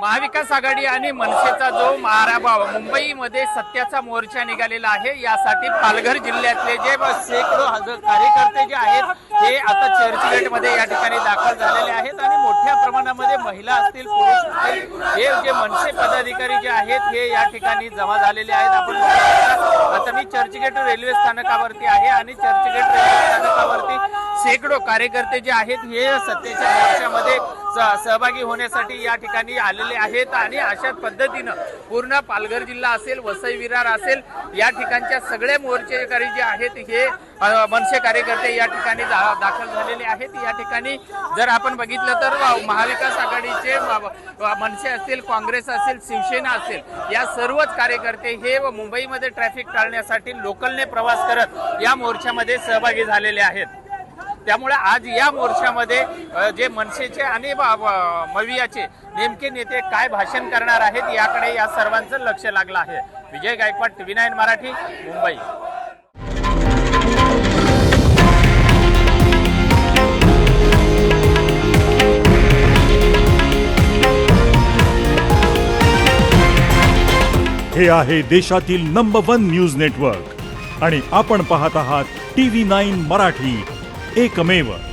महाविकास आघाडी आणि मनसेचा जो महाराभाव मुंबईमध्ये सत्याचा मोर्चा निघालेला आहे यासाठी पालघर जिल्ह्यातले जे शेकडो हजार कार्यकर्ते जे आहेत हे आता चर्चगेटमध्ये या ठिकाणी दाखल झालेले आहेत आणि मोठ्या प्रमाणामध्ये महिला असतील पुरुष असतील हे जे मनसे पदाधिकारी जे आहेत हे या ठिकाणी जमा झालेले आहेत. आपण आता मी चर्चगेट रेल्वे स्थानकावरती आहे आणि चर्चगेट रेल्वे स्थानकावरती शेकडो कार्यकर्ते जे आहेत हे सत्तेच्या मोर्चामध्ये सहभागी होण्यासाठी या ठिकाणी आलेले आहेत आणि अशा पद्धतीनं पूर्ण पालघर जिल्हा असेल वसई विरार असेल या ठिकाणच्या सगळे मोर्चेकरी जे आहेत हे मनसे कार्यकर्ते या ठिकाणी दा- दाखल झालेले आहेत. या ठिकाणी जर आपण बघितलं तर महाविकास आघाडीचे मनसे असतील काँग्रेस असेल शिवसेना असेल या सर्वच कार्यकर्ते हे व मुंबईमध्ये ट्रॅफिक टाळण्यासाठी लोकलने प्रवास करत या मोर्चामध्ये सहभागी झालेले आहेत. त्यामुळे आज या मोर्चामध्ये जे मनसेचे आणि मवियाचे नेमके नेते काय भाषण करणार आहेत याकडे या सर्वांचं लक्ष लागलं आहे. Vijay Gaikwad TV nine Marathi Mumbai. हे आहे देशातील नंबर वन न्यूज नेटवर्क आणि आपण पाहत आहात टी व्ही नाईन मराठी. एकमेव